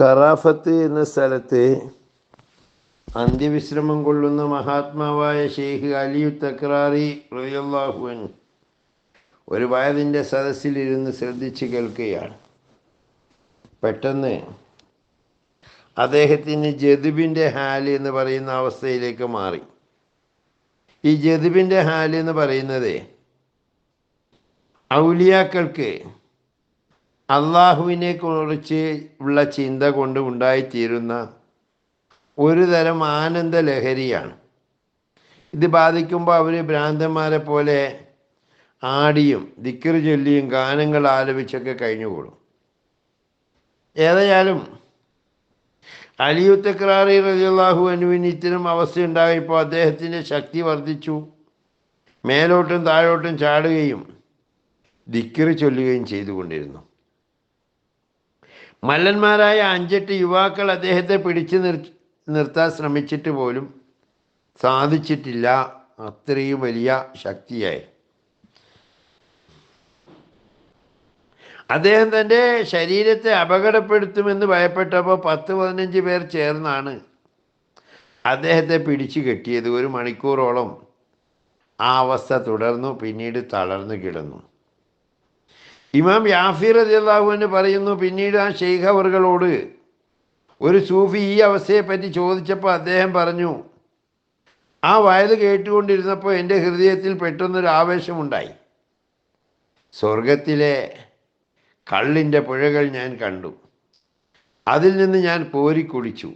ഖറാഫത്ത് എന്ന സ്ഥലത്ത് അന്ത്യവിശ്രമം കൊള്ളുന്ന മഹാത്മാവായ ഷെയ്ഖ് അലിയു തക്രാറി റളിയല്ലാഹുവൻ ഒരു വയതിന്റെ സദസ്സിലിരുന്ന് ശ്രദ്ധിച്ച് കേൾക്കുകയാണ്. പെട്ടെന്ന് അദ്ദേഹത്തിന് ജതുബിന്റെ ഹാൽ എന്ന് പറയുന്ന അവസ്ഥയിലേക്ക് മാറി. ഈ ജതുബിന്റെ ഹാൽ എന്ന് പറയുന്നത് ഔലിയാക്കൾക്ക് അള്ളാഹുവിനെ കുറിച്ച് ഉള്ള ചിന്ത കൊണ്ട് ഉണ്ടായിത്തീരുന്ന ഒരു തരം ആനന്ദ ലഹരിയാണ് ഇത് ബാധിക്കുമ്പോൾ അവർ ഭ്രാന്തന്മാരെ പോലെ ആടിയും ദിക്കർ ചൊല്ലിയും ഗാനങ്ങൾ ആലപിച്ചൊക്കെ കഴിഞ്ഞുകൂടും. ഏതായാലും അലിയുത്തക്രാറി റജിയാഹു അനുവിന് ഇത്തരം അവസ്ഥയുണ്ടായപ്പോൾ അദ്ദേഹത്തിന്റെ ശക്തി വർദ്ധിച്ചു. മേലോട്ടും താഴോട്ടും ചാടുകയും ദിക്കറ് ചൊല്ലുകയും ചെയ്തുകൊണ്ടിരുന്നു. മല്ലന്മാരായ അഞ്ചെട്ട് യുവാക്കൾ അദ്ദേഹത്തെ പിടിച്ചു നിർ നിർത്താൻ ശ്രമിച്ചിട്ട് പോലും സാധിച്ചിട്ടില്ല. അത്രയും വലിയ ശക്തിയായി. അദ്ദേഹം തന്റെ ശരീരത്തെ അപകടപ്പെടുത്തുമെന്ന് ഭയപ്പെട്ടപ്പോൾ പത്ത് പതിനഞ്ച് പേർ ചേർന്നാണ് അദ്ദേഹത്തെ പിടിച്ചു കെട്ടിയത്. ഒരു മണിക്കൂറോളം ആ അവസ്ഥ തുടർന്നു പിന്നീട് തളർന്നു കിടന്നു. ഇമാം യാഫിർ അജിള്ളാഹുവിന് പറയുന്നു പിന്നീട് ആ ഷെയ്ഖ് അവറുകളോട് ഒരു സൂഫി ഈ അവസ്ഥയെപ്പറ്റി ചോദിച്ചപ്പോൾ അദ്ദേഹം പറഞ്ഞു ആ വയത് കേട്ടുകൊണ്ടിരുന്നപ്പോൾ എന്റെ ഹൃദയത്തിൽ പെട്ടെന്നൊരു ആവേശമുണ്ടായി. സ്വർഗത്തിലെ കള്ളിന്റെ പുഴകൾ ഞാൻ കണ്ടു. അതിൽ നിന്ന് ഞാൻ കോരിക്കുടിച്ചു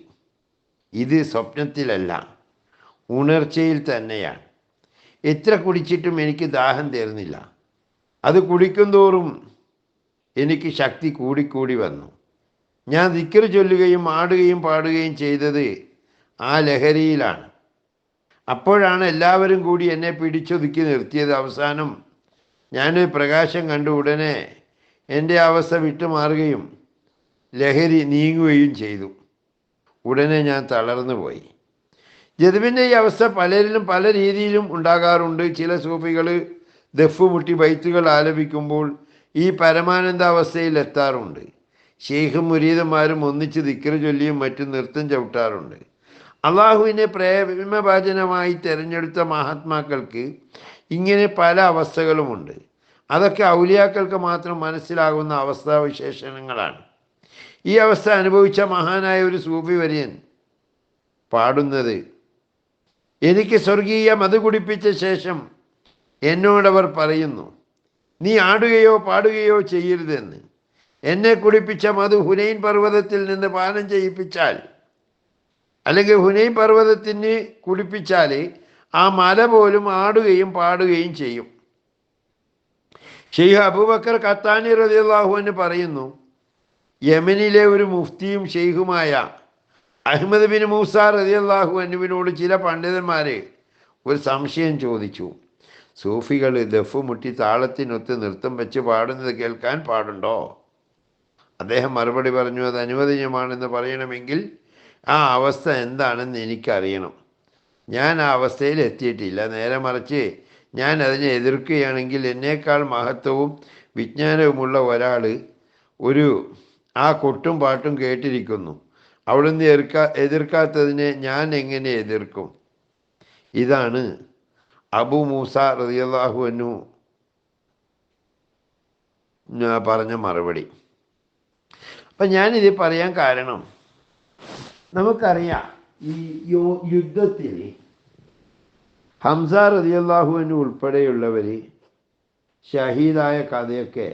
ഇത് സ്വപ്നത്തിലല്ല ഉണർച്ചയിൽ തന്നെയാണ്. എത്ര കുടിച്ചിട്ടും എനിക്ക് ദാഹം തീർന്നില്ല അത് കുടിക്കും തോറും എനിക്ക് ശക്തി കൂടിക്കൂടി വന്നു. ഞാൻ ദിക്കർ ചൊല്ലുകയും ആടുകയും പാടുകയും ചെയ്തത് ആ ലഹരിയിലാണ്. അപ്പോഴാണ് എല്ലാവരും കൂടി എന്നെ പിടിച്ചൊതുക്കി നിർത്തിയത്. അവസാനം ഞാനൊരു പ്രകാശം കണ്ട ഉടനെ എന്റെ അവസ്ഥ വിട്ടുമാറുകയും ലഹരി നീങ്ങുകയും ചെയ്തു. ഉടനെ ഞാൻ തളർന്നു പോയി. ജതുവിന്റെ ഈ അവസ്ഥ പലരിലും പല രീതിയിലും ഉണ്ടാകാറുണ്ട്. ചില സൂഫികൾ ദഫ് മുട്ടി ബൈത്തുകൾ ആലപിക്കുമ്പോൾ ഈ പരമാനന്ദാവസ്ഥയിൽ എത്താറുണ്ട്. ഷെയ്ഖും മുരീദന്മാരും ഒന്നിച്ച് ദിക്കറ് ചൊല്ലിയും മറ്റും നൃത്തം ചവിട്ടാറുണ്ട്. അള്ളാഹുവിനെ പ്രേമഭാചനമായി തിരഞ്ഞെടുത്ത മഹാത്മാക്കൾക്ക് ഇങ്ങനെ പല അവസ്ഥകളുമുണ്ട്. അതൊക്കെ ഔലിയാക്കൾക്ക് മാത്രം മനസ്സിലാകുന്ന അവസ്ഥാവിശേഷണങ്ങളാണ് ഈ അവസ്ഥ അനുഭവിച്ച മഹാനായ ഒരു സൂഫി വര്യൻ പാടുന്നത് എനിക്ക് സ്വർഗീയ മത് കുടിപ്പിച്ച ശേഷം എന്നോടവർ പറയുന്നു നീ ആടുകയോ പാടുകയോ ചെയ്യരുതെന്ന്. എന്നെ കുടിപ്പിച്ച മധു ഹുനൈൻ പർവതത്തിൽ നിന്ന് പാനം ചെയ്യിപ്പിച്ചാൽ അല്ലെങ്കിൽ ഹുനൈൻ പർവതത്തിന് കുടിപ്പിച്ചാൽ ആ മല പോലും ആടുകയും പാടുകയും ചെയ്യും. ഷെയ്ഖ് അബൂബക്കർ ഖത്താനി റലിയല്ലാഹു എന്ന് പറയുന്നു യമനിലെ ഒരു മുഫ്തിയും ഷെയ്ഖുമായ അഹമ്മദ് ബിൻ മൂസ റലിയല്ലാഹു അനുവിനോട് ചില പണ്ഡിതന്മാരെ ഒരു സംശയം ചോദിച്ചു. സൂഫികൾ ദഫ് മുട്ടി താളത്തിനൊത്ത് നൃത്തം വെച്ച് പാടുന്നത് കേൾക്കാൻ പാടുണ്ടോ? അദ്ദേഹം മറുപടി പറഞ്ഞു അത് അനുവദനീയമാണെന്ന് പറയണമെങ്കിൽ ആ അവസ്ഥ എന്താണെന്ന് എനിക്കറിയണം. ഞാൻ ആ അവസ്ഥയിൽ എത്തിയിട്ടില്ല. നേരെ മറിച്ച് ഞാൻ അതിനെ എതിർക്കുകയാണെങ്കിൽ എന്നേക്കാൾ മഹത്വവും വിജ്ഞാനവുമുള്ള ഒരാൾ ഒരു ആ കൊട്ടും പാട്ടും കേട്ടിരിക്കുന്നു. അവിടുന്ന് എതിർക്കാ എതിർക്കാത്തതിനെ ഞാൻ എങ്ങനെ എതിർക്കും? ഇതാണ് അബു മൂസ റതിയല്ലാഹു അന്നു പറഞ്ഞ മറുപടി. അപ്പം ഞാനിത് പറയാൻ കാരണം നമുക്കറിയാം ഈ യോ യുദ്ധത്തിൽ ഹംസ റതിയല്ലാഹുവിന് ഉൾപ്പെടെയുള്ളവർ ഷഹീദായ കഥയൊക്കെ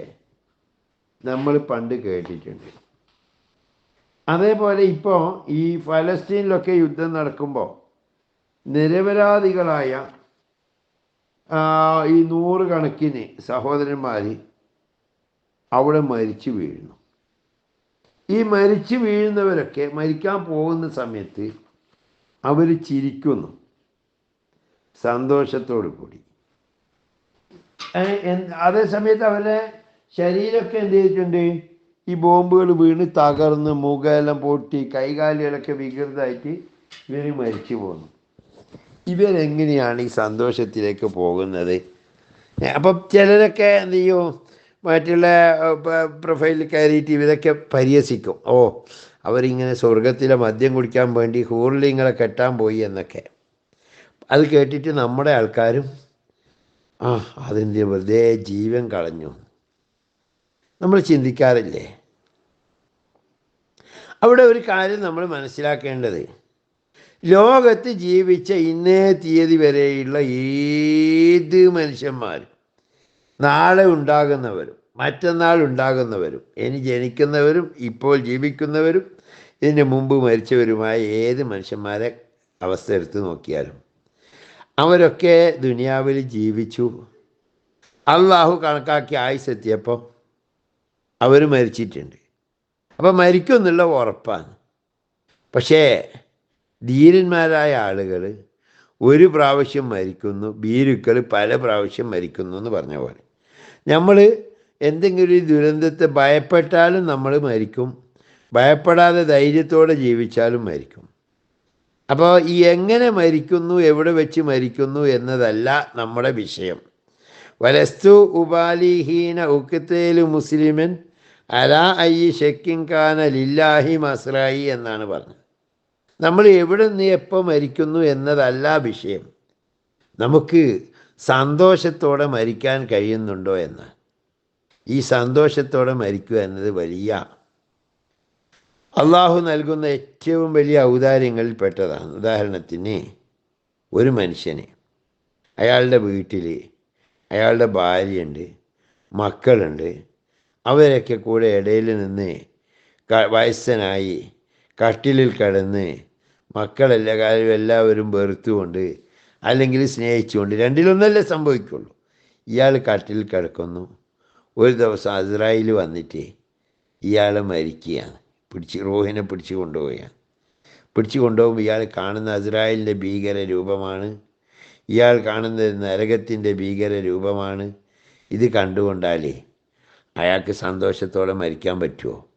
നമ്മൾ പണ്ട് കേട്ടിട്ടുണ്ട്. അതേപോലെ ഇപ്പോൾ ഈ ഫലസ്തീനിലൊക്കെ യുദ്ധം നടക്കുമ്പോൾ നിരപരാധികളായ ഈ നൂറുകണക്കിന് സഹോദരന്മാർ അവിടെ മരിച്ചു വീഴുന്നു. ഈ മരിച്ചു വീഴുന്നവരൊക്കെ മരിക്കാൻ പോകുന്ന സമയത്ത് അവർ ചിരിക്കുന്നു. സന്തോഷത്തോടു കൂടി. അതേ സമയത്ത് അവരുടെ ശരീരമൊക്കെ എന്ത് ചെയ്തിട്ടുണ്ട്? ഈ ബോംബുകൾ വീണ് തകർന്ന് മുഖമെല്ലാം പൊട്ടി കൈകാലുകളൊക്കെ വികൃതമായിട്ട് ഇവർ മരിച്ചു പോകുന്നു ഇവരെങ്ങനെയാണ് ഈ സന്തോഷത്തിലേക്ക് പോകുന്നത്? അപ്പം ചിലരൊക്കെ എന്ത് ചെയ്യും? മറ്റുള്ള പ്രൊഫൈലിൽ കയറിയിട്ട് ഇവരൊക്കെ പരിഹസിക്കും. ഓ അവരിങ്ങനെ സ്വർഗത്തിലെ മദ്യം കുടിക്കാൻ വേണ്ടി ഹൂർലിങ്ങളെ കെട്ടാൻ പോയി എന്നൊക്കെ. അത് കേട്ടിട്ട് നമ്മുടെ ആൾക്കാരും ആ അതിന്റെ വെറുതെ ജീവൻ കളഞ്ഞു. നമ്മൾ ചിന്തിക്കാറില്ലേ? അവിടെ ഒരു കാര്യം നമ്മൾ മനസ്സിലാക്കേണ്ടത്. ലോകത്ത് ജീവിച്ച ഇന്നേ തീയതി വരെയുള്ള ഏത് മനുഷ്യന്മാരും നാളെ ഉണ്ടാകുന്നവരും മറ്റന്നാൾ ഉണ്ടാകുന്നവരും ഇനി ജനിക്കുന്നവരും ഇപ്പോൾ ജീവിക്കുന്നവരും ഇതിന് മുമ്പ് മരിച്ചവരുമായ ഏത് മനുഷ്യന്മാരെ അവസ്ഥ എടുത്ത് നോക്കിയാലും അവരൊക്കെ ദുനിയാവിൽ ജീവിച്ചു. അള്ളാഹു കണക്കാക്കി ആയുസ് എത്തിയപ്പോൾ അവർ മരിച്ചിട്ടുണ്ട്. അപ്പം മരിക്കും എന്നുള്ള ഉറപ്പാണ്. പക്ഷേ ധീരന്മാരായ ആളുകൾ ഒരു പ്രാവശ്യം മരിക്കുന്നു ഭീരുക്കൾ പല പ്രാവശ്യം മരിക്കുന്നു എന്ന് പറഞ്ഞ പോലെ. നമ്മൾ എന്തെങ്കിലും ഒരു ദുരന്തത്തെ ഭയപ്പെട്ടാലും നമ്മൾ മരിക്കും ഭയപ്പെടാതെ ധൈര്യത്തോടെ ജീവിച്ചാലും മരിക്കും. അപ്പോൾ ഈ എങ്ങനെ മരിക്കുന്നു എവിടെ വെച്ച് മരിക്കുന്നു എന്നതല്ല നമ്മുടെ വിഷയം. വലസ്തു ഉപാലിഹീന ഉക്കത്തേലു മുസ്ലിമൻ അലാ അയ്യി ഷെക്കിൻ ഖാന ലില്ലാഹി മസ്രായി എന്നാണ് പറഞ്ഞത്. നമ്മൾ എവിടെ നിന്ന് എപ്പോൾ മരിക്കുന്നു എന്നതല്ല വിഷയം. നമുക്ക് സന്തോഷത്തോടെ മരിക്കാൻ കഴിയുന്നുണ്ടോ എന്ന്. ഈ സന്തോഷത്തോടെ മരിക്കുക എന്നത് വലിയ അള്ളാഹു നൽകുന്ന ഏറ്റവും വലിയ ഔദാര്യങ്ങളിൽ പെട്ടതാണ്. ഉദാഹരണത്തിന് ഒരു മനുഷ്യന് അയാളുടെ വീട്ടിൽ അയാളുടെ ഭാര്യയുണ്ട് മക്കളുണ്ട് അവരൊക്കെ കൂടെ ഇടയിൽ നിന്ന് വയസ്സനായി കട്ടിലിൽ കിടന്ന് മക്കളെല്ലാ കാര്യം എല്ലാവരും വെറുത്തുകൊണ്ട് അല്ലെങ്കിൽ സ്നേഹിച്ചുകൊണ്ട് രണ്ടിലൊന്നല്ലേ സംഭവിക്കുള്ളൂ. ഇയാൾ കാട്ടിൽ കിടക്കുന്നു. ഒരു ദിവസം അസ്രായിൽ വന്നിട്ട് ഇയാൾ മരിക്കുകയാണ്. പിടിച്ച് റോഹിനെ പിടിച്ചു കൊണ്ടുപോവുകയാണ്. പിടിച്ചു കൊണ്ടുപോകുമ്പോൾ ഇയാൾ കാണുന്ന അസ്രായിലിന്റെ ഭീകര രൂപമാണ്. ഇയാൾ കാണുന്ന നരകത്തിന്റെ ഭീകര രൂപമാണ്. ഇത് കണ്ടുകൊണ്ടാലേ അയാൾക്ക് സന്തോഷത്തോടെ മരിക്കാൻ പറ്റുമോ?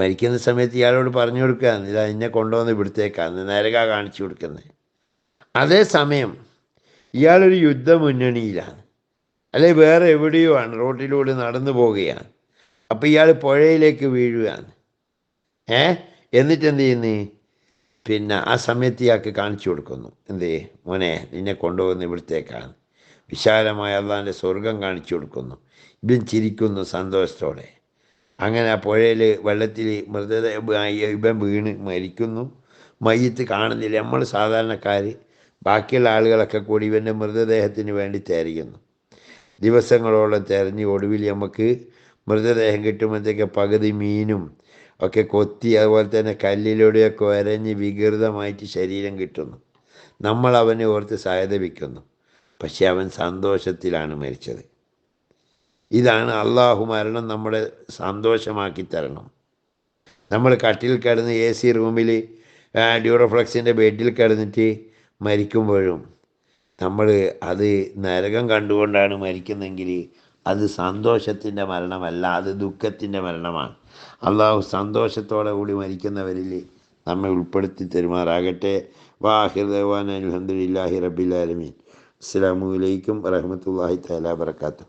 മരിക്കുന്ന സമയത്ത് ഇയാളോട് പറഞ്ഞു കൊടുക്കുകയാണ് ഇതാ എന്നെ കൊണ്ടുവന്ന് ഇവിടുത്തേക്കാന്ന് നരക കാണിച്ചു കൊടുക്കുന്നത് അതേസമയം ഇയാളൊരു യുദ്ധ മുന്നണിയിലാണ് അല്ലെ വേറെ എവിടെയോ ആണ് റോട്ടിലൂടെ നടന്നു പോവുകയാണ്. അപ്പം ഇയാൾ പുഴയിലേക്ക് വീഴുകയാണ്. ഏ? എന്നിട്ട് എന്ത് ചെയ്യുന്നു? പിന്നെ ആ സമയത്ത് ഇയാൾക്ക് കാണിച്ചു കൊടുക്കുന്നു. എന്തേ മോനെ നിന്നെ കൊണ്ടുപോകുന്ന ഇവിടത്തേക്കാണ്. വിശാലമായ അള്ളാന്റെ സ്വർഗം കാണിച്ചു കൊടുക്കുന്നു. ഇവൻ ചിരിക്കുന്നു സന്തോഷത്തോടെ. അങ്ങനെ ആ പുഴയിൽ വെള്ളത്തിൽ മൃതദേഹ ഇവൻ വീണ് മരിക്കുന്നു. മയ്യത്ത് കാണുന്നില്ല. നമ്മൾ സാധാരണക്കാർ ബാക്കിയുള്ള ആളുകളൊക്കെ കൂടി ഇവന്റെ മൃതദേഹത്തിന് വേണ്ടി തിരയുന്നു ദിവസങ്ങളോളം തിരഞ്ഞ് ഒടുവിൽ നമുക്ക് മൃതദേഹം കിട്ടുമ്പോഴത്തേക്ക് പകുതി മീനും ഒക്കെ കൊത്തി അതുപോലെ തന്നെ കല്ലിലൂടെയൊക്കെ വരഞ്ഞ് വികൃതമായിട്ട് ശരീരം കിട്ടുന്നു. നമ്മൾ അവനെ ഓർത്ത് സഹതപിക്കുന്നു പക്ഷെ അവൻ സന്തോഷത്തിലാണ് മരിച്ചത്. ഇതാണ് അള്ളാഹു മരണം നമ്മളെ സന്തോഷമാക്കി തരണം. നമ്മൾ കട്ടിൽ കിടന്ന് എ സി റൂമിൽ ഡ്യൂറോഫ്ലക്സിന്റെ ബെഡിൽ കിടന്നിട്ട് മരിക്കുമ്പോഴും നമ്മൾ അത് നരകം കണ്ടുകൊണ്ടാണ് മരിക്കുന്നെങ്കിൽ അത് സന്തോഷത്തിന്റെ മരണമല്ല അത് ദുഃഖത്തിന്റെ മരണമാണ്. അള്ളാഹു സന്തോഷത്തോടെ കൂടി മരിക്കുന്നവരിൽ നമ്മെ ഉൾപ്പെടുത്തി തരുമാറാകട്ടെ. വാഹിർദേവാൻ അലഹദില്ലാഹി റബ്ബിലാലമീൻ അസ്സാമലൈക്കും വരഹമത്തല്ലാഹി തലാ വർക്കാത്തു